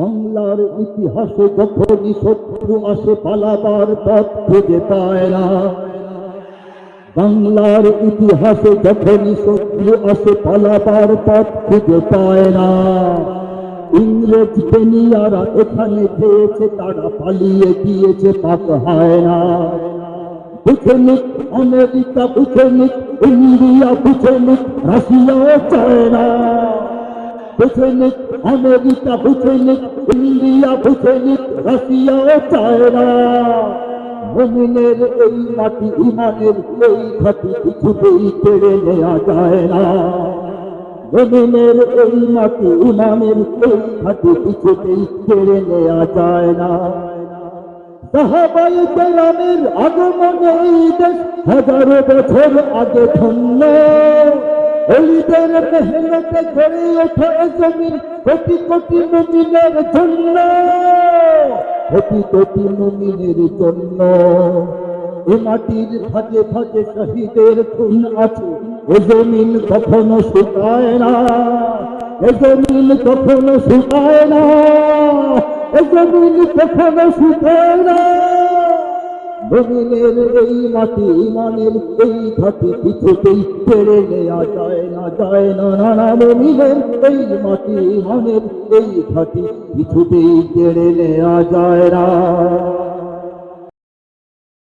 বাংলার ইতিহাসে যখনই শত্রু আসে পালাবার পথ খুঁজে পায় না। বাংলার ইতিহাসে যখনই শত্রু আসে পালাবার পথ খুঁজে পায় না। ইংরেজ বেনিয়ারা এখানে খেয়েছে তারা পালিয়ে গিয়েছে, পাক হয় না। বুঝে আমেরিকা, বুঝে নিক ইন্ডিয়া, বুঝে নিক রাশিয়াও চায় না। বুঝে নিক আমেরিকা বুঝে নিক ইন্ডিয়া বুঝে নিক রাশিয়াও চায় না মুমিনের এই মাটি ইমানের এই ঘাটি কিছুতেই কেড়ে নেওয়া যায় না। মুমিনের এই মাটি ইমানের এই ঘাটি কিছুতেই কেড়ে নেওয়া যায় না। সাহাবাই কেরামের আগমনে এই দেশ হাজারো বছর আগে ধন্য। ওলিদের মেহনতে গড়ে ওঠে জমিন। কোটি কোটি মুমিনের জন্য। কোটি কোটি মুমিনের জন্য। এ মাটির ভাজে ভাজে শহীদের খুন আছে। এ জমিন কখনো শুকায় না। এ জমিন কখনো শুকায় না। এ জমিন কখনো শুকায় না। জমিনের এই মাটি ইমানের এই ঘাটি কিছুতেই ছেড়ে নেওয়া যায় না যায় না, নানা মমিনের এই মাটি ইমানের এই ঘাটি কিছুতেই ছেড়ে নেওয়া যায় না।